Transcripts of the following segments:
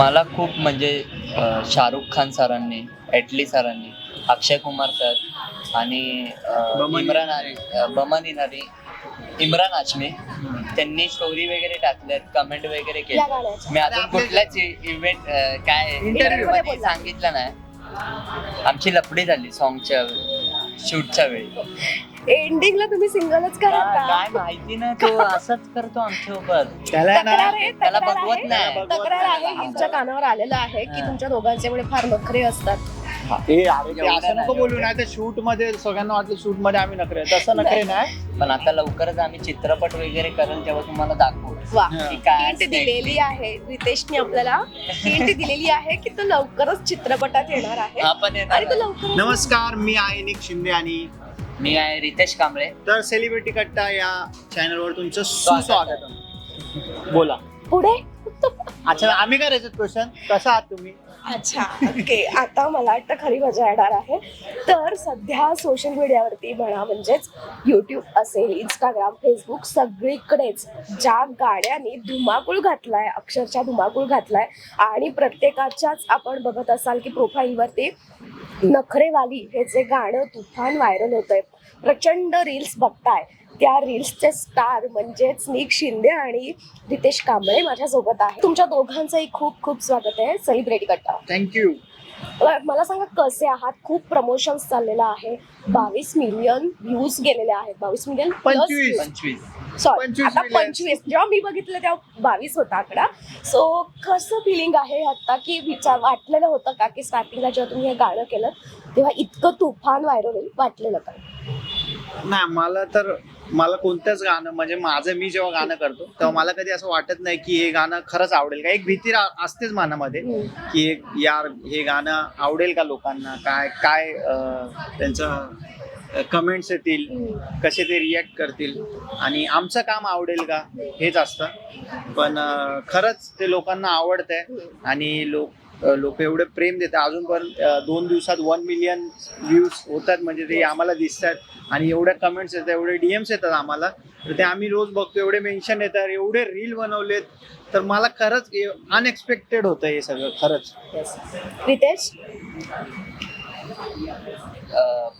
मला खूप म्हणजे शाहरुख खान सरांनी एटली सरांनी अक्षय कुमार सर आणि इम्रान बमन इनारी इम्रान आचमे त्यांनी स्टोरी वगैरे टाकल्यात कमेंट वगैरे केले मी अजून कुठल्याच इव्हेंट काय. सांगितलं नाही. आमची लपडी झाली सॉंगच्या शूटच्या वेळी. एंडिंगला तुम्ही सिंगलच करा काय माहिती नाही तो असंच करतो आमच्यासोबत त्याला आहे ना तक्रार आहे त्याला तक्रार बघवत आहे. नाही. तक्रार आहे हिच्या कानावर आलेलं आहे की हा. तुमच्या दोघांचे एवढे फार नखरे असतात ए, अरे ते एवढं असं नको बोलू. नाही तर शूटमध्ये सगळ्यांना वाटलं शूटमध्ये आम्ही नखरे तसं नखरे नाही पण आता लवकरच आम्ही चित्रपट वगैरे करेल तेव्हा तुम्हाला दाखवू वा हा. की काय हिंट असते. दिलेली आहे रितेशने आपल्याला हिंट दिलेली आहे की तो लवकरच चित्रपटात येणार आहे पण येणार आणि तो आहे. लवकर नमस्कार मी आहे निक शिंदे आणि मी आहे रितेश कांबळे. तर सेलिब्रिटी कट्टा या चॅनलवर तुमचं स्वागत. सुस्वागत. बोला. पुढे? अच्छा आम्ही काय रेचत क्वेश्चन कसा आहात तुम्ही? अच्छा ओके आता मला वाटतं खरी मजा येणार आहे. तर सध्या सोशल मीडियावरती म्हणा म्हणजेच यूट्यूब असेल इंस्टाग्राम फेसबुक सगळीकडेच ज्या गाड्यांनी धुमाकूळ घातलाय अक्षरशः धुमाकूळ घातलाय आणि प्रत्येकाच्याच आपण बघत असाल की प्रोफाईलवरती नखरेवाली हे जे गाणं तुफान व्हायरल होतंय प्रचंड रील्स बघताय. त्या रील्सचे स्टार म्हणजेच निक शिंदे आणि रितेश कांबळे माझ्यासोबत आहे तुमच्या दोघांचंही खूप खूप स्वागत आहे. सेलिब्रिटी कट्टा थँक्यू मला मला सांगा कसे आहात? खूप प्रमोशन्स चाललेलं आहे. बावीस मिलियन व्ह्यूज गेलेले आहेत. बावीस मिलियन सॉरी 25 आता. पंचवीस. जेव्हा मी बघितलं तेव्हा बावीस होता आकडा. सो कसं फिलिंग आहे आता? की विचार वाटलेलं होतं का? की स्टार्टिंगला जेव्हा तुम्ही हे गाणं केलं तेव्हा इतकं तुफान व्हायरल होईल वाटलेलं का? नाही मला तर मला कोणतंच गाणं म्हणजे माझं मी जेव्हा गाणं करतो तेव्हा मला कधी असं वाटत नाही की हे गाणं खरंच आवडेल का. एक भीती असतेच मनामध्ये. की एक यार हे गाणं आवडेल का लोकांना? काय काय त्यांचं कमेंट्स येतील. कसे ते रिॲक्ट करतील? आणि आमचं काम आवडेल का? हेच असतं. पण खरंच ते लोकांना आवडतंय आणि लोक लोक एवढे प्रेम देतात. अजून पण दोन दिवसात वन मिलियन व्ह्यूज होतात म्हणजे ते आम्हाला दिसतात. आणि एवढ्या कमेंट्स येतात एवढे डीएम्स येतात आम्हाला. तर ते आम्ही रोज बघतो एवढे मेन्शन येतात एवढे रील बनवलेत. तर मला खरंच अनएक्सपेक्टेड होतं हे सगळं खरंच. रितेश?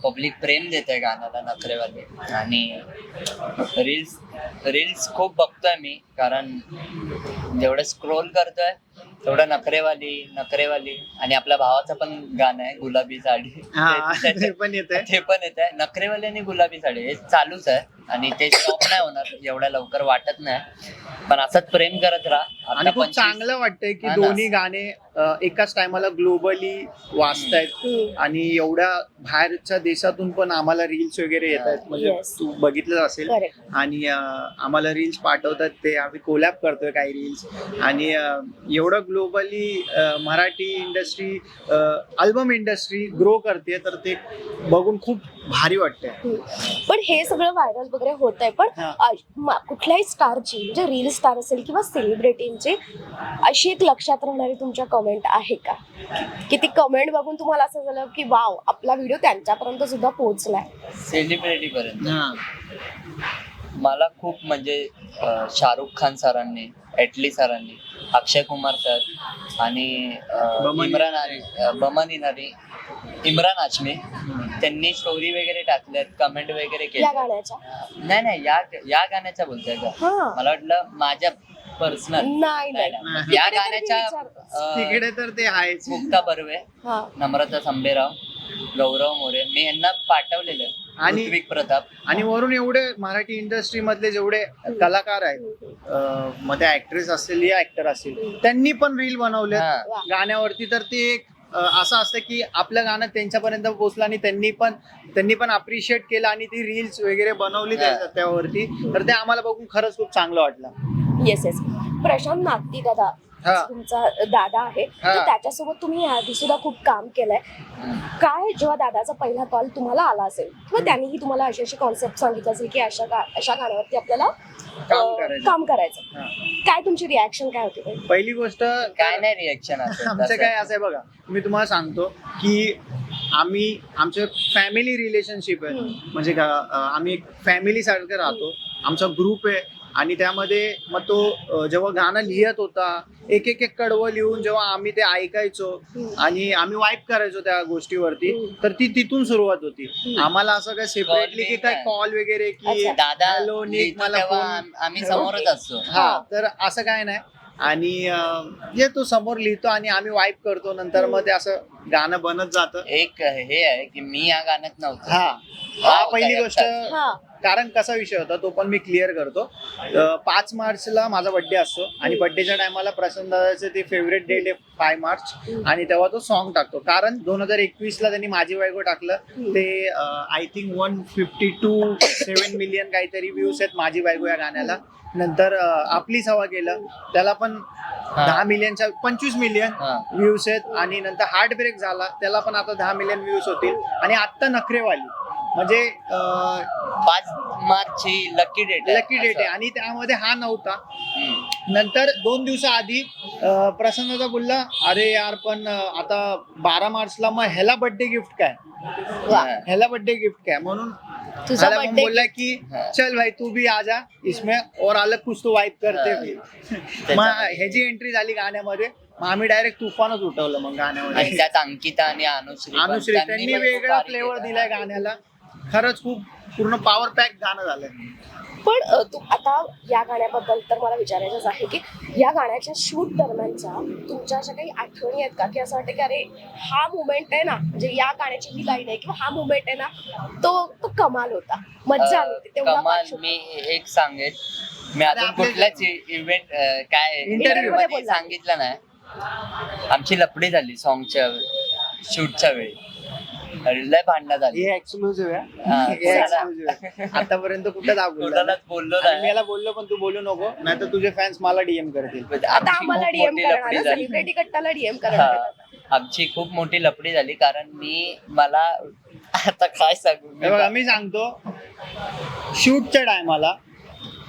पब्लिक प्रेम देते गाण्याला नखरेवाले. आणि रील्स रील्स खूप बघतोय मी कारण जेवढं स्क्रोल करतोय तेवढं नखरेवाली नखरेवाली. आणि आपल्या भावाचं पण गाणं आहे गुलाबी साडी. ते पण येत आहे नखरेवाली आणि गुलाबी साडी हे चालूच आहे. आणि ते स्टॉप नाही होणार एवढ्या लवकर वाटत नाही पण असंच प्रेम करत राहा आता आणि खूप 25 चांगलं वाटतंय की हा ना. दोन्ही गाणे अं, एकाच टायमाला ग्लोबली वाचतायत. आणि एवढ्या बाहेरच्या देशातून पण आम्हाला रील्स वगैरे येत आहेत म्हणजे Yes. तू बघितलं असेल. आणि अं, आम्हाला रील्स पाठवतात ते आम्ही कोलॅप करतोय काही रील्स आणि अं, एवढं globally Marathi industry album industry grow करते तर ते बघून खूप भारी वाटतंय. पण हे सगळं व्हायरल वगैरे होत आहे. पण हा. अ, कुठल्याही स्टारची म्हणजे रील स्टार असेल किंवा सेलिब्रिटींची अशी एक लक्षात राहणारी तुमच्या कमेंट आहे का? की ती कमेंट बघून तुम्हाला असं झालं की वाव आपला व्हिडिओ त्यांच्यापर्यंत सुद्धा पोहोचलाय. सेलिब्रिटी पर्यंत. मला खूप म्हणजे अ, शाहरुख खान सरांनी एटली सरांनी अक्षय कुमार सर आणि अ, बमन इम्रान इनारी. बमन इनारी इम्रान आचमे त्यांनी स्टोरी वगैरे टाकल्यात कमेंट वगैरे या केले नाही नाही या या गाण्याच्या बोलतोय का? हा. मला वाटलं माझ्या पर्सनल नाही नाही. नाही. या तिकडे तरी गाण्याच्या मी विचारते. अ, तिकडे तर ते आहेच. मुक्ता बर्वे हा. नम्रता संभेराव गौरव मोरे मी यांना पाठवलेलं आणि- ऋत्विक प्रताप. आणि वरून एवढे मराठी इंडस्ट्री मधले जेवढे कलाकार आहेत अं, मग ते ऍक्ट्रेस असतील या ऍक्टर असतील त्यांनी पण रील बनवले हा. गाण्यावरती तर ते एक असं असतं की आपलं गाणं त्यांच्यापर्यंत पोहोचलं आणि त्यांनी पण त्यांनी पण अप्रिशिएट केलं आणि ती रील्स वगैरे बनवली त्या- हा. त्यावरती तर ते आम्हाला बघून खरंच खूप चांगलं वाटलं येस येस प्रशांत नागती दादा. तुमचा दादा आहे. तर त्याच्यासोबत तुम्ही आधी सुद्धा खूप काम केलंय. काय जेव्हा दादाचा पहिला कॉल तुम्हाला आला असेल? किंवा त्यांनीही तुम्हाला अशी अशी कॉन्सेप्ट सांगितलं असेल की अशा गा अशा गाण्यावरती आपल्याला काम करायचं. काम करायचं. हा. काय तुमची रिॲक्शन काय होती? पहिली? पहिली गोष्ट काय नाही रिएक्शन आमचं काय असं आहे बघा मी तुम्हाला सांगतो की आम्ही आमचं फॅमिली रिलेशनशिप आहे. हम्म. म्हणजे का- अं, आम्ही एक फॅमिली सारखं राहतो. आमचा ग्रुप आहे. आणि त्यामध्ये मग तो जेव्हा गाणं लिहित होता एक एक एक कडवं लिहून जेव्हा आम्ही ते ऐकायचो. आणि आम्ही वाईप करायचो त्या गोष्टीवरती. तर ती तिथून सुरुवात होती. आम्हाला असं काय सेपरेटली की काय. कॉल वगैरे की. दादा मला आम्ही समोरच असतो हा तर असं काय नाही आणि जे तो समोर लिहितो आणि आम्ही वाईप करतो. नंतर मग ते असं गाणं बनत जातं. एक हे आहे की मी या गाण्यात नव्हतो. हा. हा पहिली. गोष्ट कारण कसा विषय होता तो पण मी क्लिअर करतो. अं, पाच मार्चला माझा बर्थडे असतो आणि बर्थडेच्या टायमाला प्रसन्न दादाचे ते फेवरेट डेट आहे फाय मार्च आणि तेव्हा तो सॉन्ग टाकतो. कारण दोन हजार एकवीस ला त्यांनी माझी बायको टाकलं. ते I think one fifty two seven million काहीतरी व्ह्यूज आहेत माझी बायको या गाण्याला. नंतर अं, आपलीच हवा केलं. त्याला पण दहा मिलियनच्या पंचवीस मिलियन हा. व्ह्यूज आहेत. आणि नंतर हार्ट ब्रेक झाला. त्याला पण आता दहा मिलियन व्ह्यूज होतील. आणि आत्ता नखरेवाली. म्हणजे पाच मार्च ही लकी डेट लकी डेट आहे आणि त्यामध्ये हा नव्हता. नंतर दोन दिवसाआधी प्रसन्नचा बोलला अरे यार पण आता बारा मार्चला मग ह्याला बर्थडे गिफ्ट काय. ह्याला बर्थडे गिफ्ट काय म्हणून तुझा बोलला की. चल भाई तू भी आ जा इसमें और अलग कुछ तो वाईप करते मग ह्याची एंट्री झाली गाण्यामध्ये मग आम्ही डायरेक्ट तुफानच उठवलं मग गाण्यामध्ये त्यात अंकिता आणि अनुश्री. अनुश्री त्यांनी वेगळा फ्लेवर. दिलाय गाण्याला खरंच खूप पूर्ण पॉवर पॅक गाणं झालंय. पण अ, तू आता या गाण्याबद्दल तर मला विचारायचंच आहे की या गाण्याच्या शूट दरम्यानच्या तुमच्या अशा काही आठवणी आहेत का? की असं वाटतं की अरे हा मुमेंट आहे ना म्हणजे या गाण्याची ही लाईन आहे किंवा हा मुमेंट आहे ना तो तो कमाल होता. मज्जा आली होती तेवढा कमाल. shoot. मी एक सांगेन. मी अजून आपले- कुठल्याच इव्हेंट काय Interview इंटरव्ह्यू मध्ये मध्ये बोलला. सांगितलं नाही. आमची लपडी झाली सॉंगच्या शूटच्या वेळी. लय भांडणं झाली. हे एक्सक्लुझिव्ह आहे. आतापर्यंत कुठं दाखवलं कोणालाच बोललो आणि मी नाही. याला बोललो पण तू बोलू नको. नाही तर तुझे फॅन्स मला डीएम करतील. आता आमची आम्हाला खूप डीएम मोठी करणार लफडी झाली. सेलिब्रिटी कट्टाला डीएम हा, करणार आमची खूप मोठी लपडी झाली कारण मी मला आता काय सांगू? मी हे बघा मी सांगतो. शूटच्या टायमाला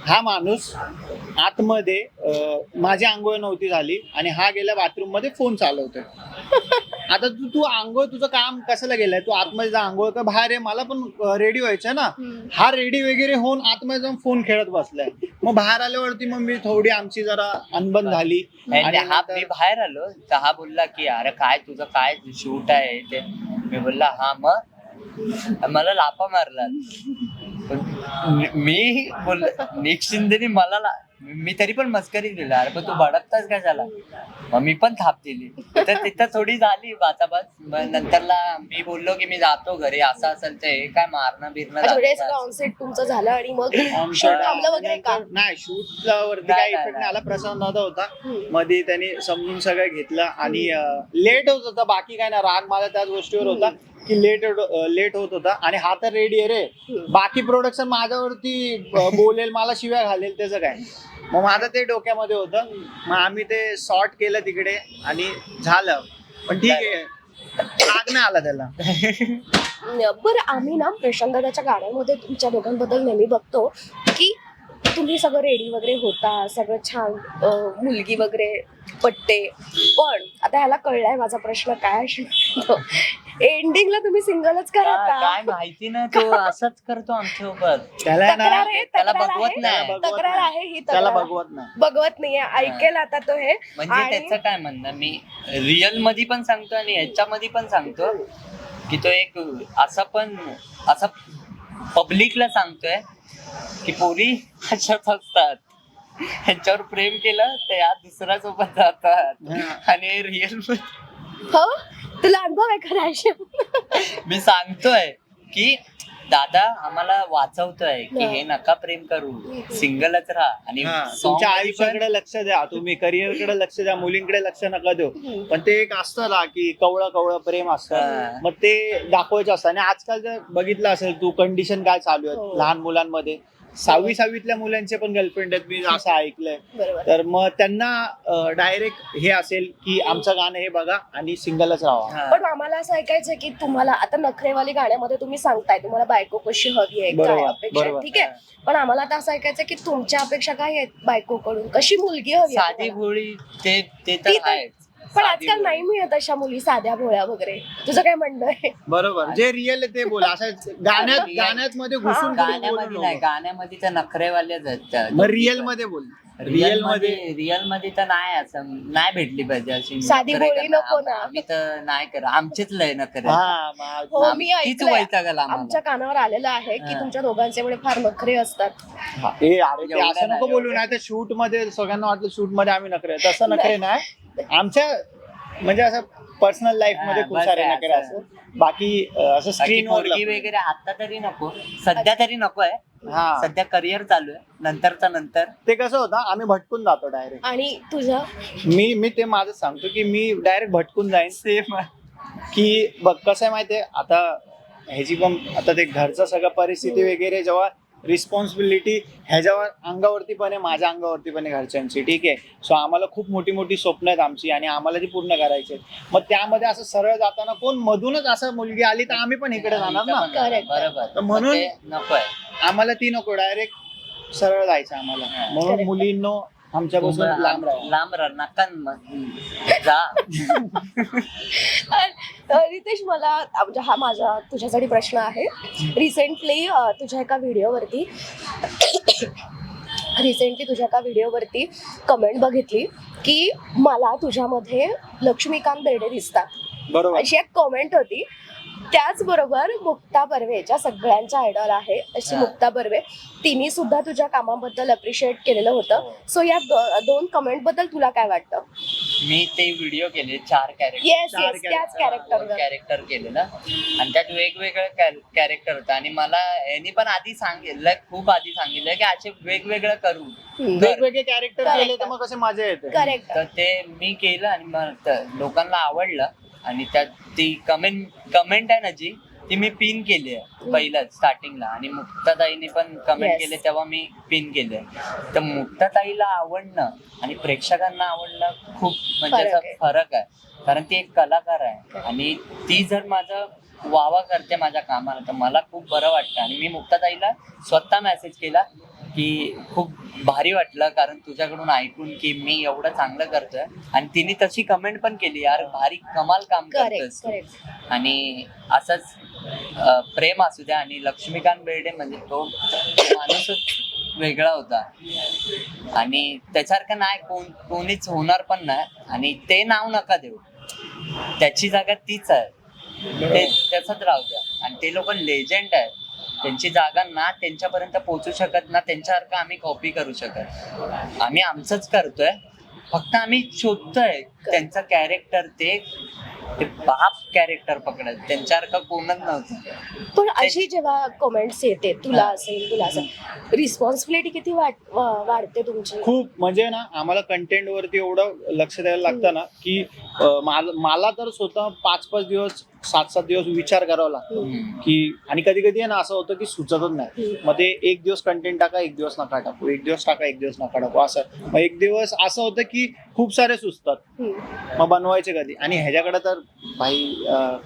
हा माणूस आतमध्ये अं, माझी आंघोळ नव्हती झाली आणि हा गेला बाथरूममध्ये फोन चालवतोय. आता तू तू आंघोळ तुझं काम कशाला गेलाय तू आतमध्ये जा आंघोळ का बाहेर आहे मला पण रेडी व्हायचं ना. हा रेडी वगैरे होऊन आतमध्ये जाऊन फोन खेळत बसलाय. मग बाहेर आल्यावरती मग मी थोडी आमची जरा अनबन झाली. आणि हा मी बाहेर आलो तर हा बोलला की अरे काय तुझं काय शूट आहे ते? मी बोलला हा मग? मला लापा मारला. मी- बोल निक शिंदेनी मला ला- मी तरी पण मस्करी दिला अरे पण तू भडकताच काय झाला मग मी पण थाप दिली. तर तिथं थोडी झाली बाचाबाच मग नंतरला मी बोललो की मी जातो घरी. असं असेल ते हे काय मारणं बिरणं म्हणजे ऑनसेट तुमचं झालं आणि मग शूट. थांबलं वगैरे का? नाही शूट वरती नाही, काही नाही, इफेक्ट नाही. आला प्रसन्न दादा होता. मध्ये त्यांनी समजून सगळं घेतलं आणि लेट होत होता. बाकी काय ना राग मला त्याच गोष्टीवर होता. की लेट लेट होत होता. आणि हा तर रेडी आहे रे. बाकी प्रोडक्शन माझ्यावरती बोलेल मला शिव्या घालेल त्याचं काय. मग माझं ते डोक्यामध्ये होतं. मग आम्ही ते सॉर्ट केलं तिकडे आणि झालं. पण ठीक आहे. राग नाही आला त्याला. बरं आम्ही ना प्रशांतदाच्या गाण्यामध्ये तुमच्या दोघांबद्दल नेहमी बघतो की तुम्ही सगळं रेडी वगैरे होता सगळं छान मुलगी वगैरे पटते पण आता ह्याला कळलाय माझा प्रश्न काय एंडिंगला तुम्ही सिंगलच करा काय माहिती ना तो असंच करतो आमच्यासोबत त्याला आहे ना तक्रार आहे त्याला तक्रार बघवत आहे, नाही. तक्रार नाही. आहे ही त्याला तक्रार. बघवत नाही. बघवत नाहीये. ऐकेल आता तो हे. म्हणजे आणि- त्याचं काय म्हणणं मी रिअलमध्ये पण सांगतो आणि ह्याच्यामध्ये पण सांगतो की तो एक असा पण असा पब्लिकला सांगतोय की पोरी अशाच असतात. ह्यांच्यावर प्रेम केलं तर या दुसऱ्या सोबत जातात. आणि रिअल हो? तुला अनुभव आहे का रायशम मी सांगतोय की दादा आम्हाला वाचवतोय की हा. हे नका प्रेम करू. सिंगलच राहा. आणि हा, तुमच्या आयुष्याकडे लक्ष द्या. तुम्ही करिअरकडे लक्ष द्या मुलींकडे लक्ष नका देऊ. पण ते एक असतं ना की कवळं कवळं प्रेम हा. असतं मग ते दाखवायचं असतं. आणि आजकाल जर बघितलं असेल तू कंडिशन काय चालू हो. आहे लहान मुलांमध्ये सहावी सहावीतल्या मुलांचे पण गर्लफ्रेंड आहेत मी असं ऐकलंय बरोबर तर मग त्यांना डायरेक्ट हे असेल की आमचं गाणं हे बघा आणि सिंगलच राहा. पण आम्हाला असं ऐकायचं की तुम्हाला आता नखरेवाली गाण्यामध्ये तुम्ही सांगताय तुम्हाला बायको कशी हवी आहे काय बरोबर, अपेक्षा आहे, बरोबर. ठीक आहे पण आम्हाला आता असं ऐकायचं की तुमच्या अपेक्षा काय आहेत बायकोकडून कशी मुलगी हवी आहे साधी तुम्हाला? भोळी ते ते ती तर तर- आहेच पण आजकाल. नाही मिळत अशा मुली साध्या भोळ्या वगैरे तुझं काय म्हणणं आहे बरोबर जे रिअल आहे ते बोल असं गाण्यात. गाण्यात मध्ये घुसून गाण्यामध्ये नाही. गाण्यामध्ये तर नखरेवाल्याच आहेत त्या. मग रिअलमध्ये बोल रिअलमध्ये रिअलमध्ये तर नाही असं नाही भेटली पाहिजे अशी साधी करणं. नको ना. आम्ही तर नाही करत आमचेच लय नखरे हा मग हो आम- मी तीच ऐकलंय वैतागल आम्हाला. आमच्या कानावर आलेलं आहे की हा. तुमच्या दोघांचे एवढे फार नखरे असतात ए अरे ते एवढं असं नको नाही, बोलू एवढं. नाही तर शूटमध्ये सगळ्यांना वाटलं शूटमध्ये आम्ही नखरे तसं नखरे नाही आमच्या म्हणजे असं पर्सनल लाईफमध्ये हा, खूप बस सारे आहे, असं. असं बाकी अं, असं स्क्रीन पोरगी वगैरे आता तरी नको. सध्या तरी नको आहे. हा. सध्या करिअर चालू आहे. नंतरचा नंतर. ते कसं होतं आम्ही भटकून जातो डायरेक्ट आणि तुझं? मी मी ते माझं सांगतो की मी डायरेक्ट भटकून जाईन. सेम की बघ कसं आहे माहितीये आता ह्याची पण आता ते घरचं सगळं परिस्थिती वगैरे जेव्हा रिस्पॉन्सिबिलिटी ह्याच्यावर अंगावरती पण आहे माझ्या अंगावरती पण आहे घरच्यांची ठीक आहे? सो आम्हाला खूप मोठी मोठी स्वप्न आहेत आमची आणि आम्हाला ती पूर्ण करायची आहेत. मग त्यामध्ये असं सरळ जाताना कोण? मधूनच असं मुलगी आली तर आम्ही पण इकडे जाणार ना. बरोबर. तर म्हणून- आम्हाला ती नको डायरेक्ट सरळ जायचं आम्हाला. म्हणून. मुलींनो आमच्यापासून लांब राहा. लांब राहा नका न- जा. अ, रितेश मला म्हणजे हा माझा तुझ्यासाठी प्रश्न आहे. रिसेंटली तुझ्या एका व्हिडिओवरती रिसेंटली तुझ्या एका व्हिडिओवरती कमेंट बघितली की मला तुझ्यामध्ये लक्ष्मीकांत बेर्डे दिसतात. बरोबर. अशी एक कमेंट होती. त्याचबरोबर मुक्ता बर्वे ज्या सगळ्यांच्या आयडॉल आहे अशी हा. मुक्ता बर्वे तिने सुद्धा तुझ्या कामाबद्दल अप्रिशिएट केलेलं होतं. सो या दो- दोन कमेंटबद्दल तुला काय वाटतं? मी ते व्हिडिओ केले चार कॅरेक्टर चार येस त्याच कॅरेक्टरवर कॅरेक्टर केलेलं आणि त्यात वेगवेगळं कॅरेक्टर होतं. आणि मला यांनी पण आधी सांगितलं खूप आधी सांगितलं की असे वेगवेगळं करू. वेगवेगळे कॅरेक्टर. केले तर मग कसे मजा येते? करेक्ट तर ते मी केलं आणि मग त- लोकांना आवडलं. आणि त्यात ती कमेंट कमेंट आहे ना जी ती मी पिन केली आहे पहिलं स्टार्टिंगला आणि मुक्ताताईने पण कमेंट Yes. केले तेव्हा मी पिन केले तर मुक्ताताईला आवडणं आणि प्रेक्षकांना आवडणं खूप म्हणजे फरक असा. फरक आहे. कारण ती एक कलाकार आहे. आणि ती जर माझं वावा करते माझ्या कामाला तर मला खूप बरं वाटतं. आणि मी मुक्ताताईला स्वतः मेसेज केला की खूप भारी वाटलं कारण तुझ्याकडून ऐकून की मी एवढं चांगलं करतोय. आणि तिने तशी कमेंट पण केली यार भारी कमाल काम करतोस आणि असंच प्रेम असू द्या आणि लक्ष्मीकांत बेर्डे म्हणजे तो माणूसच वेगळा होता. आणि त्यासारखं नाही कोण कोणीच होणार पण नाही. आणि ते नाव नका देऊ. त्याची जागा तीच आहे. ते तसंच राहू द्या. आणि ते लोक लेजंड आहेत. त्यांची जागा ना त्यांच्यापर्यंत पोहोचू शकत ना त्यांच्यासारखं आम्ही कॉपी करू शकत. आम्ही आमचंच करतोय. फक्त आम्ही शोधतोय त्यांचं कॅरेक्टर ते ते बाप कॅरेक्टर पकडत. त्यांच्यासारखं कोणच नव्हतं. पण अशी जेव्हा कमेंट्स येते तुला हा. असेल तुला असेल रिस्पॉन्सिबिलिटी किती वाट वाढते तुमची? खूप. म्हणजे ना आम्हाला कंटेंट वरती एवढं लक्ष द्यायला लागतं ना की माल- मला तर स्वतः पाच पाच दिवस सात सात दिवस विचार करावा लागतो. की आणि कधी कधी आहे ना असं होतं की सुचतच नाही. मग ते एक दिवस कंटेंट टाका एक दिवस नका टाकू एक दिवस टाका एक दिवस नका टाकू असं मग एक दिवस असं होतं की खूप सारे सुचतात. मग बनवायचे कधी आणि ह्याच्याकडे तर भाई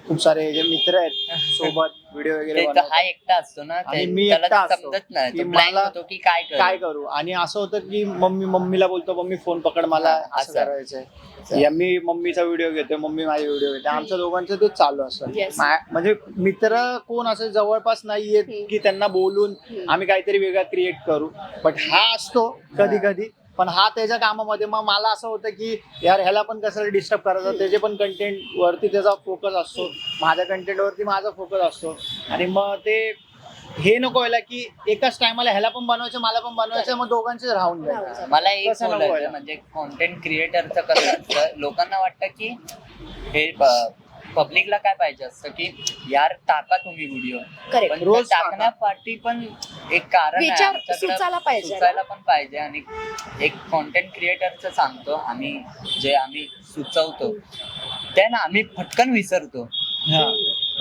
खूप सारे जे मित्र आहेत सोबत व्हिडिओ वगैरे. हा एकटा असतो ना मी एकटा असतो. समजत नाही की तो ब्लँक मला काय करू? काय करू आणि असं होतं की मम्मी मम्मीला बोलतो मम्मी फोन पकड मला असं. करायचंय या मी मम्मीचा व्हिडिओ घेते मम्मी माझा व्हिडिओ घेते. आमच्या दोघांचं तेच चालू असतं. Yes. मा- म्हणजे मित्र कोण असं जवळपास नाहीयेत. की त्यांना बोलून. आम्ही काहीतरी वेगळा क्रिएट करू. बट हा असतो कधी कधी. पण हा त्याच्या कामामध्ये. मग मला असं होतं की यार ह्याला पण कसं डिस्टर्ब करायचं? त्याचे पण कंटेंट वरती त्याचा फोकस असतो. माझ्या कंटेंट वरती माझा फोकस असतो. आणि मग ते हे नको व्हायला की एकाच टायमाला ह्याला पण बनवायचं मला पण बनवायचं मग दोघांचे राहून जाईल. मला एक कसं नको बोलायचं व्हायला? म्हणजे कॉन्टेंट क्रिएटरचं कसं असतं लोकांना वाटतं की हे पब्लिकला काय पाहिजे असतं की यार टाका तुम्ही व्हिडिओ करेक्ट पण रोज टाकण्यासाठी पण एक कारण आहे विचार आमच्याकडं सुचायला पाहिजे ना. सुचायला पण पाहिजे आणि एक कॉन्टेंट क्रिएटरचं सांगतो आम्ही जे आम्ही सुचवतो ते ना आम्ही पटकन विसरतो हा.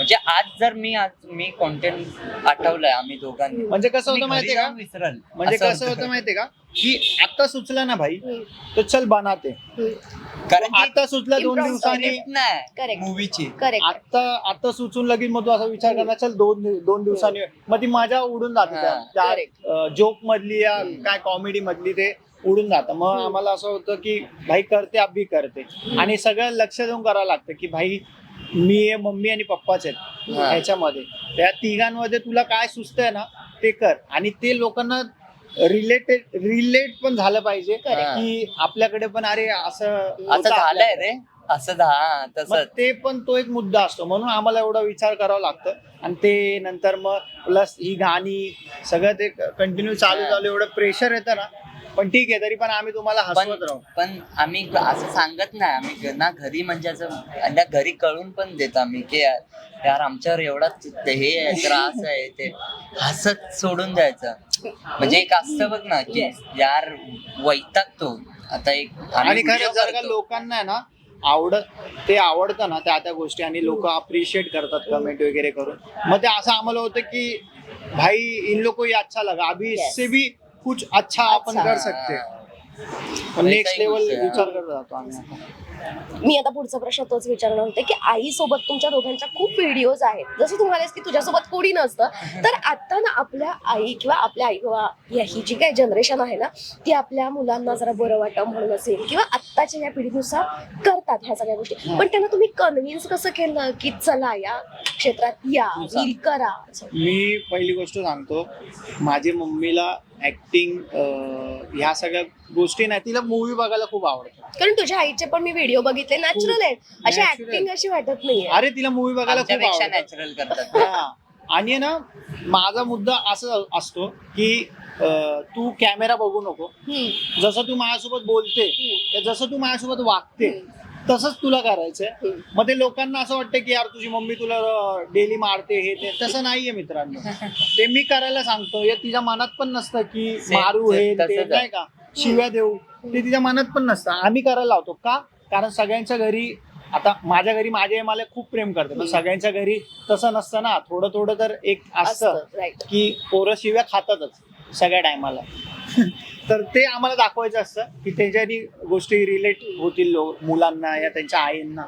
म्हणजे आज जर मी आज मी कॉन्टेंट आठवलंय आम्ही दोघांनी. म्हणजे कसं होतं माहितीये का? विसरल. म्हणजे कसं होतं माहितीये का? की आता सुचलं ना भाई. तर चल बनाते. कारण की आता सुचलं दोन दिवसांनी. script नाही. मूवीची करेक्ट आता आता सुचून लगेच मग तू असा विचार करणार चल दोन दोन दिवसांनी. मग ती मजा उडून जाते Correct. त्या जोक मधली या हम्म. काय कॉमेडी मधली ते उडून जातं. मग आम्हाला असं होतं की भाई करते अभि करते. आणि सगळं लक्ष देऊन करावं लागतं की भाई मी आहे मम्मी आणि पप्पाच आहेत हा. ह्याच्यामध्ये त्या तिघांमध्ये तुला काय सुचतंय ना ते कर आणि ते लोकांना रिलेटेड रिलेट पण झालं पाहिजे. की आपल्याकडे पण अरे असं असं होतं झालंय आपल्याकडे. रे असं झा मग तसंच ते पण तो एक मुद्दा असतो म्हणून आम्हाला एवढा विचार करावा लागतं आणि ते नंतर मग प्लस ही गाणी सगळं ते कंटिन्यू चालू हा. चालू एवढं प्रेशर येतं ना पण ठीक आहे तरी पण आम्ही तुम्हाला पण हसवत राहू. पण आम्ही असं सांगत नाही आम्ही ना घरी म्हणजे असं आणि घरी कळून पण देतो आम्ही की यार यार आमच्यावर एवढा हे आहे, त्रास आहे ते हसत सोडून द्यायचं. म्हणजे एक असतं बघ ना की यार वैतागतो आता एक आम्ही आणि video खरं जर का करतो. लोकांना आहे ना आवडत ते आवडतं ना त्या त्या गोष्टी आणि लोक अप्रिशिएट करतात कमेंट वगैरे करून. मग ते असं आम्हाला होतं की भाई इन लोग को ये अच्छा लगा. अभी. इससे भी कुछ अच्छा आपण अच्छा. कर सकते. Next level. विचार करत राहतो आम्ही आता. मी आता पुढचा प्रश्न तोच विचारणार होते की आई सोबत तुमच्या दोघांच्या खूप व्हिडिओज आहेत जसं तुम्हाला की तुझ्यासोबत कोणी नसतं तर आता ना आपल्या आई किंवा आपल्या आई किंवा या ही जी काही जनरेशन आहे ना ती आपल्या मुलांना जरा बरं वाटतं म्हणून असेल किंवा आत्ताच्या या पिढीनुसार करतात ह्या सगळ्या गोष्टी पण त्यांना तुम्ही कन्व्हिन्स कसं केलं की चला या क्षेत्रात या करा. मी पहिली गोष्ट सांगतो माझी मम्मीला ऍक्टिंग ह्या सगळ्या गोष्टी नाही तिला मूवी बघायला खूप आवडतं कारण तुझ्या आईचे पण मी व्हिडिओ बघितले नॅचरल आहेत अशी Natural. ऍक्टिंग अशी वाटत नाहीये अरे तिला मूवी बघायला खूप आमच्यापेक्षा नॅचरल करतात हा. आणि आहे ना माझा मुद्दा असा असतो की अं, तू कॅमेरा बघू नको हम्म. जसं तू माझ्यासोबत बोलते हम्म. जसं तू माझ्यासोबत वागते तसंच तुला करायचंय. मग ते लोकांना असं वाटतं की यार तुझी मम्मी तुला डेली मारते हे ते. तसं नाहीये मित्रांनो. ते मी करायला सांगतो या तिच्या मनात पण नसतं की मारू हे ते. नाही का? शिव्या देऊ. ते तिच्या मनात पण नसतं. आम्ही करायला लावतो. का? कारण सगळ्यांच्या घरी आता माझ्या घरी माझे मला खूप प्रेम करते पण. सगळ्यांच्या घरी तसं नसतं ना. थोडं थोडं तर एक असतं की पोरं शिव्या खातातच. सगळ्या टायमाला. तर ते आम्हाला दाखवायचं असतं की त्यांच्यानी गोष्टी रिलेट होतील लो मुलांना या त्यांच्या आईंना.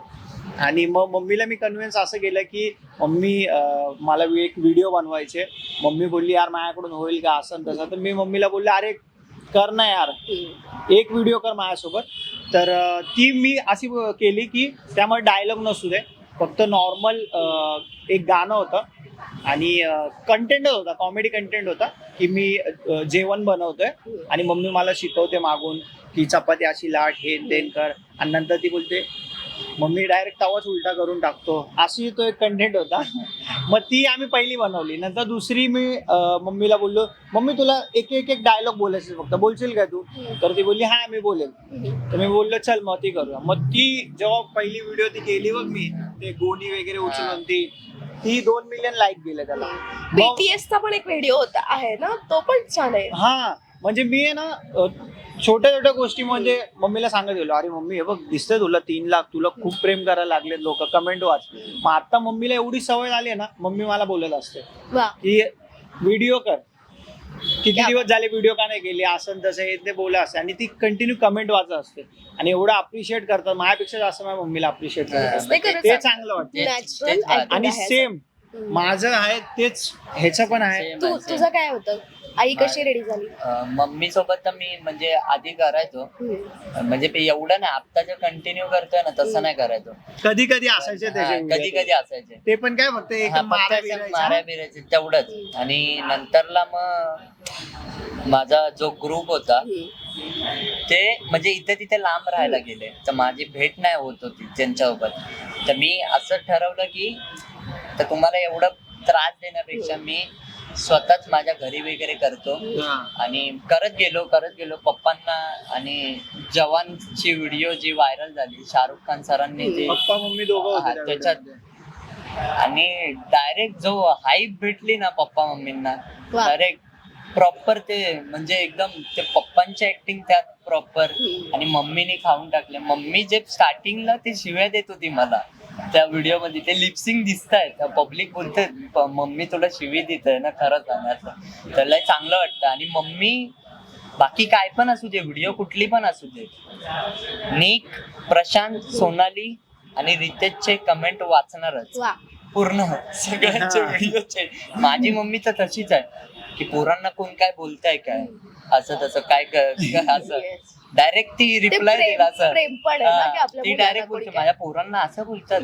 आणि मग मम्मीला मी कन्व्हिन्स असं केलं की मम्मी मला एक व्हिडिओ बनवायचे. मम्मी बोलली यार माझ्याकडून होईल का? असं तसं. तर मी मम्मीला बोलले अरे कर ना यार. एक व्हिडिओ कर माझ्यासोबत. तर ती मी अशी केली की त्यामुळे डायलॉग नसू दे. फक्त नॉर्मल एक गाणं होतं. आणि कंटेंटच होता कॉमेडी कंटेंट होता की मी जेवण बनवतोय आणि मम्मी मला शिकवते मागून की चपाती अशी लाट हे देन कर. आणि नंतर ती बोलते मम्मी डायरेक्ट तवाच उलटा करून टाकतो. अशी तो एक कंटेंट होता. मग ती आम्ही पहिली बनवली. नंतर दुसरी मी मम्मीला बोललो मम्मी तुला एक एक एक डायलॉग बोलायचे फक्त. बोलशील का तू? तर ती बोलली हा मी बोलेल. तर मी बोललो चल मग ती करूया. मग ती जेव्हा पहिली व्हिडिओ ती केली बघ मी ते गोणी वगैरे उचलून ती ती दोन मिलियन लाईक गेले त्याला. मग बीटीएसचा पण एक व्हिडिओ होता आहे ना? तो पण छान आहे. हा म्हणजे मी आहे ना अ, छोट्या छोट्या गोष्टी म्हणजे मम्मीला सांगत गेलो. अरे मम्मी हे बघ दिसतंय तुला तीन लाख तुला खूप प्रेम करायला लागले लोक कमेंट वाच. मग आता मम्मीला एवढी सवय झाली आहे ना मम्मी मला बोलत असते. वा. की व्हिडिओ कर. किती दिवस झाले व्हिडिओ का नाही केली असं तसं हे ते बोला असते आणि ती कंटिन्यू कमेंट वाचत असते आणि एवढं अप्रिशिएट करतात माझ्यापेक्षा जास्त माझ्या मम्मीला अप्रिशिएट करतात ते. चांगलं वाटतं आणि. सेम. माझं आहे तेच ह्याचं पण आहे. तुझं काय होतं आई कशी रेडी झाली? मम्मी सोबत तर मी म्हणजे आधी करायचो. म्हणजे ते एवढं नाही आता जे कंटिन्यू करतोय ना तसं नाही करायचो. कधी कधी असायचे त्याचे कधी. कधी असायचे. ते पण काय फक्त एक हा, फक्त मारा असं बिरायचा. बिरायचे तेवढंच. आणि नंतरला मग माझा जो ग्रुप होता. ते म्हणजे इथे तिथे लांब राहायला गेले. तर माझी भेट नाही होत होती त्यांच्यासोबत. तर मी असं ठरवलं की तर तुम्हाला एवढं त्रास देण्यापेक्षा मी स्वतःच माझ्या घरी वगैरे करतो. आणि करत गेलो करत गेलो पप्पांना आणि जवानची व्हिडिओ जी व्हायरल झाली शाहरुख खान सरांनी ते पप्पा मम्मी दोघं हा, होते त्या त्याच्यात आणि डायरेक्ट जो हाईप भेटली ना पप्पा मम्मींना. डायरेक्ट प्रॉपर ते म्हणजे एकदम ते पप्पांची ऍक्टिंग त्यात प्रॉपर. आणि मम्मीने खाऊन टाकले मम्मी जे स्टार्टिंगला ते शिव्या देत होती मला त्या व्हिडिओमध्ये ते लिपसिंग दिसत आहेत पब्लिक बोलते मम्मी तुला शिवी देत आहे ना खरंच सांगायचं त्याला चांगलं वाटतं. आणि मम्मी बाकी काय पण असू दे व्हिडिओ कुठली पण असू दे. निक प्रशांत सोनाली आणि रितेशचे कमेंट वाचणारच. पूर्ण. सगळ्यांचे. व्हिडिओचे. माझी मम्मी तर तशीच आहे की पोरांना कोण काय बोलताय काय? असं तसं काय असं. डायरेक्ट ती रिप्लाय प्रेम दिला असं प्रेम पण आहे ना की आपल्या ती डायरेक्ट कोणी बोलते काय- माझ्या पोरांना असं बोलतात.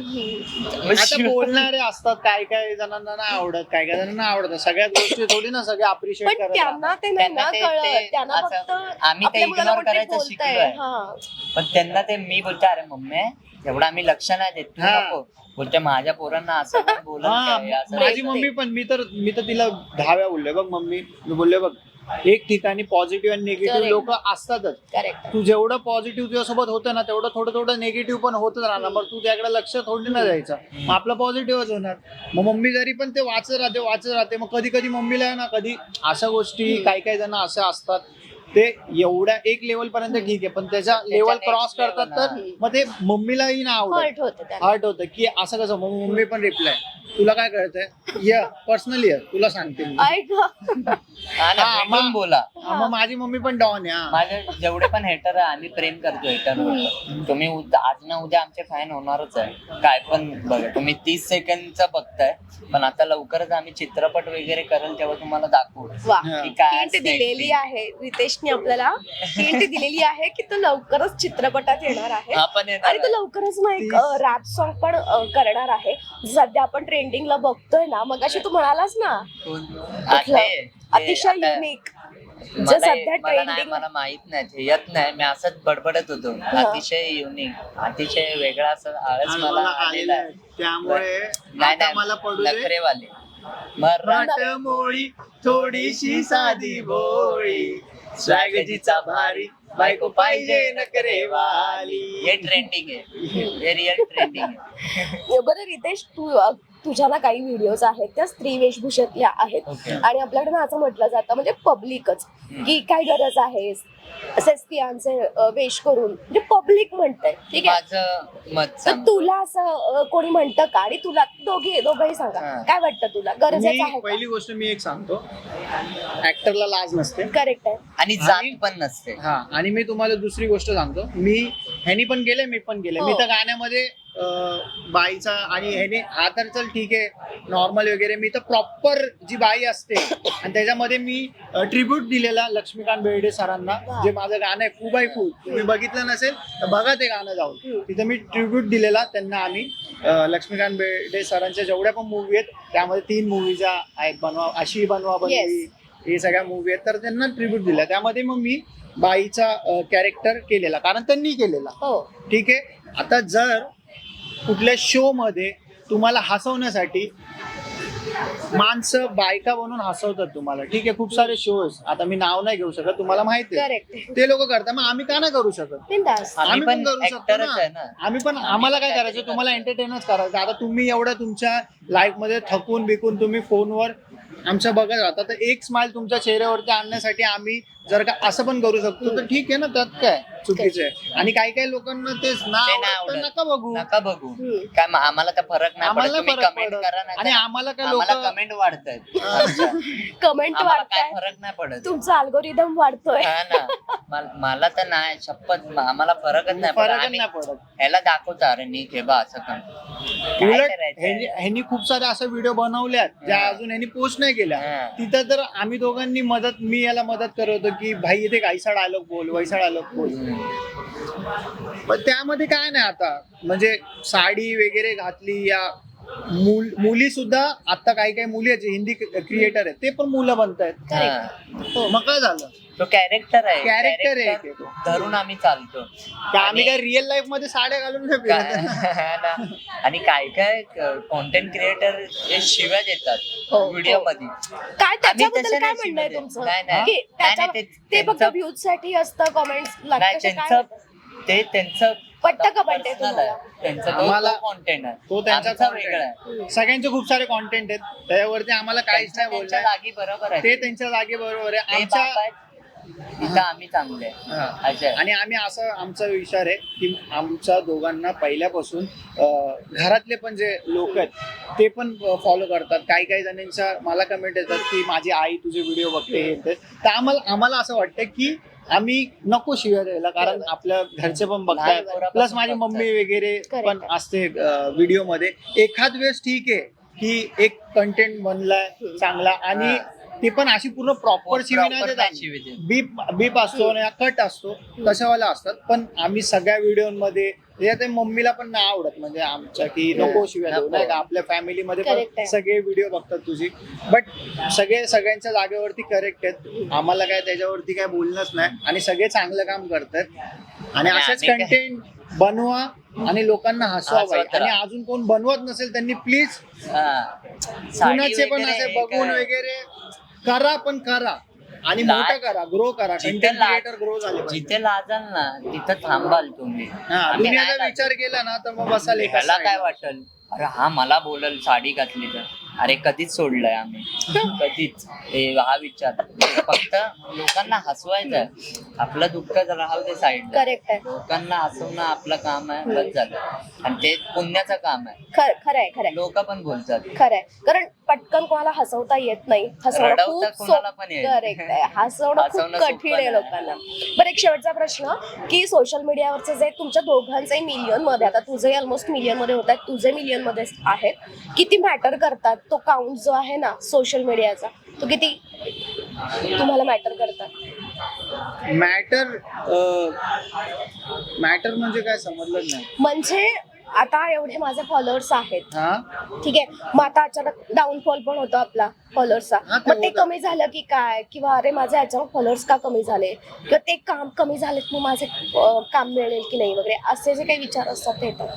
आता बोलणारे असतात काय काय जणांना नाही आवडत काय काय जणांना आवडत सगळ्याच गोष्टी थोडी ना सगळे अप्रिशिएट पण करत त्यांना ते नाही ना त्यांना ते- कळत ते त्यांना असं- फक्त आम्ही ते आपल्या मुलाला ignore कोणतरी करायचं बोलतंय. शिकलोय. हा. पण त्यांना ते मी बोलते अरे मम्मी एवढं आम्ही लक्ष नाही देत तू हा. नको बोलते माझ्या पोरांना असं कोण बोलत हा? असं माझी मम्मी पण मी तर मी तर तिला दहाव्या बोललोय बघ मम्मी मी बोललोय बघ एक ठिकाणी पॉझिटिव्ह आणि निगेटिव्ह. लोक असतातच. करेक्ट तू जेवढं पॉझिटिव्ह तुझ्यासोबत होतं ना तेवढं थोडं थोडं निगेटिव्ह पण होतच राहणार. मग तू त्याकडे लक्ष थोडी ना द्यायचं. मग आपलं पॉझिटिव्हच होणार. मग मम्मी जरी पण ते वाचत राहते वाचत राहते. मग कधी कधी मम्मीला ना कधी अशा गोष्टी काही काही जण असे असतात. ते एवढ्या एक लेवल पर्यंत ठीक आहे पण त्याच्या लेवल क्रॉस करतात तर. मग ते मम्मीलाही ना आवडत हर्ट होतं त्यांना हार्ट होतं की असं कसं मग मम्मी पण रिप्लाय तुला काय कळतंय ये पर्सनली ये तुला सांगते मी ऐक ना. हा ना, हा, भेटून मग- बोला हा, मग माझी मम्मी पण डॉन आहे हा. माझे जेवढे पण हेटर आहे आम्ही प्रेम करतो हेटर तुम्ही आज ना उद्या आमचे फॅन होणारच आहे काय पण बघा तुम्ही तीस सेकंदचा बघताय पण आता लवकरच आम्ही चित्रपट वगैरे करेल तेव्हा तुम्हाला दाखवू वा. की काय हिंट असते दिलेली. आहे रितेशने आपल्याला हिंट दिलेली आहे की तो लवकरच चित्रपटात येणार आहे. येणार आणि तो आहे. लवकरच ना एक रॅप सॉन्ग पण अ, करणार आहे. सध्या आपण ट्रेंडिंगला बघतोय ना मग अशी तू म्हणालास ना कुठलं? ते अतिशय आता युनिक जे मला सध्या मला नाही ट्रेंडिंग मला माहीत नाही ते येत नाही. मी असंच बडबडत होतो. अतिशय युनिक अतिशय वेगळा असं आळस मला मला आलेला आहे. त्यामुळे नाही आता मला नाही पडू दे. नखरेवाले. मराठ मोळी थोडीशी साधी भोळी स्वॅगजीचा भारी बायको पाहिजे नकरेवाली हे ट्रेंडिंग आहे. हे रिअल ट्रेंडिंग आहे. बरं रितेश तू तुझ्या ना काही व्हिडिओज आहेत त्या स्त्री वेशभूषेतल्या आहेत. आणि आपल्याकडे ना असं म्हटलं जातं म्हणजे पब्लिकच की काय गरज आहे? अ, वेश करून. म्हणजे पब्लिक म्हणतंय. ठीक आहे? माझं मत तर सांग तुला असं अ, कोणी म्हणतं का? आणि तुला दोघे दोघंही सांगा. हा. काय वाटतं तुला? गरजेचं मी आहे पहिली गोष्ट मी एक सांगतो. ऍक्टरला लाज नसते. करेक्ट आहे. आणि जात पण नसते. हा आणि मी तुम्हाला दुसरी गोष्ट सांगतो. मी ह्यानी पण गेले मी पण गेले. मी हो. तर गाण्यामध्ये बाईचा आणि ह्याने हा तर चल ठीक आहे नॉर्मल वगैरे मी तर प्रॉपर जी बाई असते आणि त्याच्यामध्ये मी ट्रिब्यूट दिलेला लक्ष्मीकांत बेर्डे सरांना. जे माझं गाणं आहे खूप आहे खूप तुम्ही बघितलं नसेल तर बघा ते गाणं जाऊन. तिथं मी ट्रिब्यूट दिलेला त्यांना आम्ही लक्ष्मीकांत बेर्डे सरांच्या जेवढ्या पण मूवी आहेत त्यामध्ये तीन मूवीजा आहेत बनवा अशी बनवा बनवी. हे सगळ्या मूवी आहेत तर त्यांना ट्रिब्यूट दिला त्यामध्ये मग मी बाईचा कॅरेक्टर केलेला कारण त्यांनी केलेला हो ठीक आहे आता जर कुठल्या शो मध्ये तुम्हाला हसवण्यासाठी माणसं बायका बनवून हसवतात तुम्हाला. ठीक आहे खूप सारे शोज आता मी नाव नाही घेऊ शकत तुम्हाला माहिती आहे. ते लोक करतात मग आम्ही का नाही करू शकत? बिंदास. आम्ही आम्ही पण पण करू शकतो ऍक्टरच आहे ना. ना आम्ही पण आम्हाला काय करायचं तुम्हाला एंटरटेनच करायचं. आता तुम्ही एवढं तुमच्या लाईफमध्ये थकून बिकून तुम्ही फोनवर आमच्या बघत राहता. तर एक स्माइल तुमच्या चेहऱ्यावरती आणण्यासाठी आम्ही जर का असं पण करू शकतो तर ठीक आहे ना त्यात काय? चुकीचं आहे. आणि काही काही लोकांना तेच ना ते नाही आवडत तर आवडत. नका बघू. नका बघू. हम्म. काय मग आम्हाला तर फरक नाही पडत. आम्हाला तुम्ही फरक कमेंट पडत. करा नाही आणि तर आम्हाला काय आम्हाला लोक कमेंट वाढतायत कमेंट आम्हाला काय वाढताय. फरक नाही पडत. तुमचा अल्गोरिदम वाढतोय. हा ना. मला- मला तर नाही शपथ म- आम्हाला फरकच नाही पडत. फरकच आम्ही नाही पडत. ह्याला दाखवतो अरे नीक हे बा असं कर. काय उलट ह्यांनी ह्यांनी खूप सारे असे व्हिडिओ बनवल्यात ज्या हा. अजून ह्यांनी पोस्ट नाही केल्या. हा. तिथं तर आम्ही दोघांनी मदत मी याला मदत करत होतो की भाई इथे काहीसा डायलॉग बोल वैसा डायलॉग बोल. पण त्यामध्ये काय नाही आता. म्हणजे साडी वगैरे घातली या मुल मुली सुद्धा आता काही काही मुली आहेत जे हिंदी क्रिएटर आहेत ते पण मुलं बनतायत. Correct. मग काय झालं? तो कॅरेक्टर आहे Character आहे तो. धरून आम्ही चालतो की आम्ही आणि- काय रिअल लाईफमध्ये साड्या घालून नाही. हा ना. आणि काय काय कॉन्टेंट क्रिएटर हे शिव्या देतात हो, हो. व्हिडिओमध्ये काय त्याच्याबद्दल काय नाही म्हणणं आहे शिकवते. तुमचं नाही, नाही. की नाही, त्याच्या- नाही, ते- ते फक्त त्यांचं- व्ह्यूजसाठी असतं कमेंट्स नाही त्यांचं ते त्यांचं पटतं का पण ते personal तुम्हाला? आहे. त्यांचं कॉन्टेंट आहे तो त्यांचा आमचा content वेगळा आहे. आहे सगळ्यांचे खूप सारे कॉन्टेंट आहेत त्याच्यावरती आम्हाला काहीच नाही त्यांच्या बोलणार जागी बरोबर आहे ते त्यांच्या जागी बरोबर आहे ते आमच्या बाप आहेत, इथं आम्ही चांगले आणि आम्ही असं आमचा विचार आहे की आमच्या दोघांना पहिल्यापासून अं, घरातले पण जे लोक आहेत ते पण फॉलो करतात. काही काही जणांच्या मला कमेंट येतात की माझी आई तुझे व्हिडिओ बघते हे ते. तर आम्हाला आम्हाला असं वाटतं की आम्ही नको शिव्या द्यायला कारण आपल्या घरचे पण बघतात. लहान पोरापासून प्लस माझी बघतात. मम्मी वगैरे Correct पण. असते व्हिडिओमध्ये. एखाद वेळेस ठीक आहे की एक कंटेंट बनलाय चांगला. आणि ती पण अशी पूर्ण प्रॉपर शिवी नाही देत. बीप बीप असतो आणि कट असतो. तशावाला असतात. पण आम्ही सगळ्या व्हिडिओमध्ये ते मम्मीला पण नाही आवडत. म्हणजे आमच्या की नको शिव्या देऊ. नको. नाही का? आपल्या फॅमिलीमध्ये पण. सगळे व्हिडिओ बघतात तुझी. बट सगळे सगळ्यांच्या जागेवरती करेक्ट आहेत. आम्हाला काय त्याच्यावरती काय बोलणंच नाही. आणि सगळे चांगलं काम करतात. आणि आणि असेच कंटेंट बनवा आणि लोकांना हसवा आणि. अजून कोण बनवत नसेल त्यांनी प्लीज हा. कुणाचे पण असे हे बघून वगैरे करा पण करा आणि मोठं करा ग्रो करा जिथे कंटेंट ला- क्रिएटर ग्रो झाले पाहिजे. जिथे लाजाल ना तिथं थांबाल तुम्ही हा आम्ही दुनियाचा. विचार केला ना तर मग बसाल एका काय side ला. वाटल अरे हा मला बोलल साडी घातली तर अरे कधीच सोडलंय आम्ही. कधीच. हे हा विचार. फक्त लोकांना हसवायचं आपलं दुःख राहू दे साईड करेक्ट आहे. लोकांना हसवणं आपलं काम आहे बस झालं. आणि ते पुण्याचं काम आहे. खर खरंय खरंय. लोक पण बोलतात. खरंय. कारण पटकन कोणाला हसवता येत नाही. हसवणं रडवता खूप कोणाला पण आहे. हसवणं खूप हसवणं कठीण आहे नाही. लोकांना. बरं एक शेवटचा प्रश्न. की सोशल मीडियावरचे जे तुमच्या दोघांचे मिलियनमध्ये आता तुझे ऑलमोस्ट मिलियनमध्ये होत आहेत तुझे मिलियनमध्ये आहेत. किती मॅटर करतात? तो काउंट जो आहे ना सोशल मीडियाचा तो किती तुम्हाला मॅटर करतात मॅटर मॅटर म्हणजे काय समजलं नाही. म्हणजे आता एवढे माझे फॉलोअर्स आहेत. हा? ठीक आहे. मग आता अचानक डाऊनफॉल पण होतो आपला फॉलोअर्सचा हा, ते मग ते होतं. कमी झालं की काय? किंवा अरे माझे अचानक फॉलोअर्स का कमी झाले? किंवा ते काम कमी झालेत मग माझे अं, काम मिळेल की नाही वगैरे? असे जे काही विचार असतात ते येतात.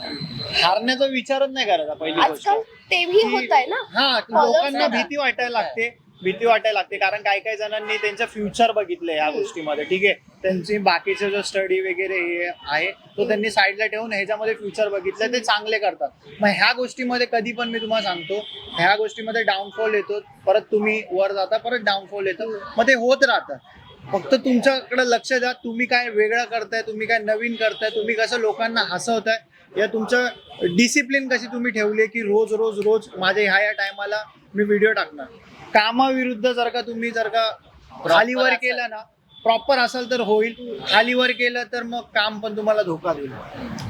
हारण्याचा विचारच नाही करायचा पहिली गोष्ट. आजकाल तेही होत आहे ना? हा Followers लोकांना आहे ना. भीती वाटायला लागते. भीती वाटायला लागते. कारण काही काही जणांनी त्यांचं फ्युचर बघितलं या गोष्टीमध्ये. ठीक आहे? त्यांची बाकीचे जो स्टडी वगैरे हे आहे तो त्यांनी साईडला ठेवून ह्याच्यामध्ये फ्युचर बघितलं ते चांगले करतात. मग ह्या गोष्टीमध्ये कधी पण मी तुम्हाला सांगतो ह्या गोष्टीमध्ये डाऊनफॉल येतो परत तुम्ही वर जाता परत डाऊनफॉल येतो. मग ते होत राहतं. फक्त तुमच्याकडे लक्ष द्या तुम्ही काय वेगळं करताय तुम्ही काय नवीन करताय तुम्ही कसं लोकांना हसवताय या तुमचं डिसिप्लिन कशी तुम्ही ठेवली की रोज रोज रोज माझ्या ह्या या टायमाला मी व्हिडिओ टाकणार? कामाविरुद्ध जर का तुम्ही जर का खालीवर. केलं ना प्रॉपर असेल तर होईल खालीवर केलं तर मग काम पण तुम्हाला धोका देईल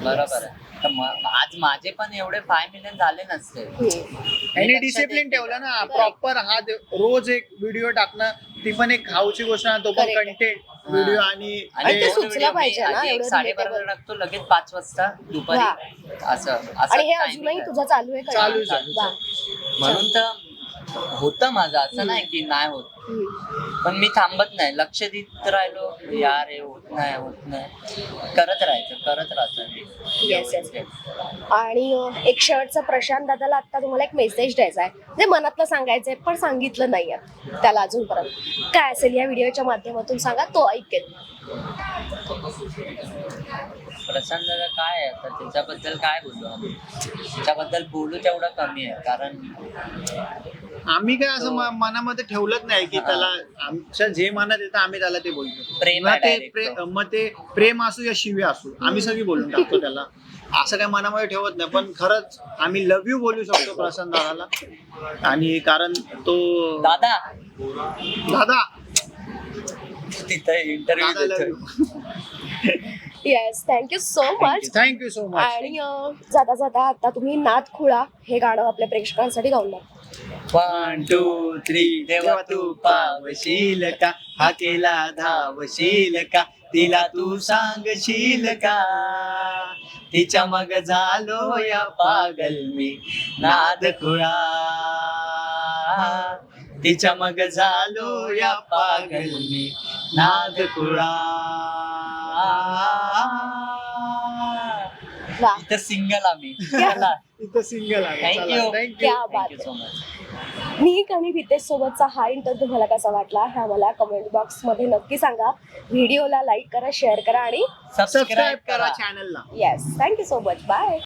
बरोबर तर आज माझे पण एवढे फाय मिलियन झाले नसते हम्म. आणि डिसिप्लिन. ठेवलं ना प्रॉपर हा दे- रोज एक व्हिडिओ टाकणं ती पण एक खाऊची गोष्ट आहे तो पण Correct. कंटेंट हा. व्हिडिओ आणि आणि ते ते- सुचलं video मी पाहिजे ना, आधी एक एवढं relatable. टाकतो लगेच पाच वाजता दुपारी. असं असं आणि हे timing अजूनही आहे. तुझं चालू आहे का? चालूच आहे. वा. म्हणून तर होतं माझं असं नाही की नाही होत. पण मी थांबत नाही. लक्ष देत राहिलो यार हे होत नाही होत नाही. करत राहायचं करत Yes, yes. राहायचं आणि अं, एक शेवटचा प्रशांत दादाला आता तुम्हाला एक मेसेज द्यायचा आहे. जे मनातलं सांगायचंय पण सांगितलं नाहीये. त्याला अजूनपर्यंत. काय असेल या व्हिडिओच्या माध्यमातून सांगा तो ऐकेल. प्रशांत दादा काय आहे आता? त्याच्याबद्दल काय बोलू आम्ही त्याच्याबद्दल बोलू तेवढं कमी आहे कारण आम्ही काय असं म- मनामध्ये ठेवलंच नाही की. त्याला आमच्या जे मनात येतं आम्ही त्याला ते बोलतो. प्रेम मग आहे ते direct. प्रे- तो. मग ते प्रेम असू या शिवी असू आम्ही सगळी बोलून टाकतो त्याला. असं काय मनामध्ये ठेवत नाही पण खरंच आम्ही लव्ह यू बोलू शकतो प्रशांत दादाला. आणि कारण तो दादा. दादा. तिथं इंटरव्ह्यू दादा लव्ह देतोय. You yes thank you so much thank you so much आणि अं, जाता जाता आता तुम्ही नाथ खुळा हे गाणं आपल्या प्रेक्षकांसाठी गाऊन द्या वन टू थ्री देवा तू पावशील का? हा केला धावशील का? तिला तू सांगशील का? तिच्या मग झालो या पागल मी नाद खुळा. तिच्या मग झालो या पागल मी नाद खुळा. वा इथं सिंगल आम्ही. चला. इथं सिंगल आहे थँक्यू थँक्यू क्या बात थँक्यू सो मच मी आणि रितेश सोबतचा हा इंटरव्ह्यू तुम्हाला कसा वाटला हा मला कमेंट बॉक्समध्ये नक्की सांगा. व्हिडिओला लाईक करा शेअर करा आणि सबस्क्राईब करा चॅनलला yes thank you so much bye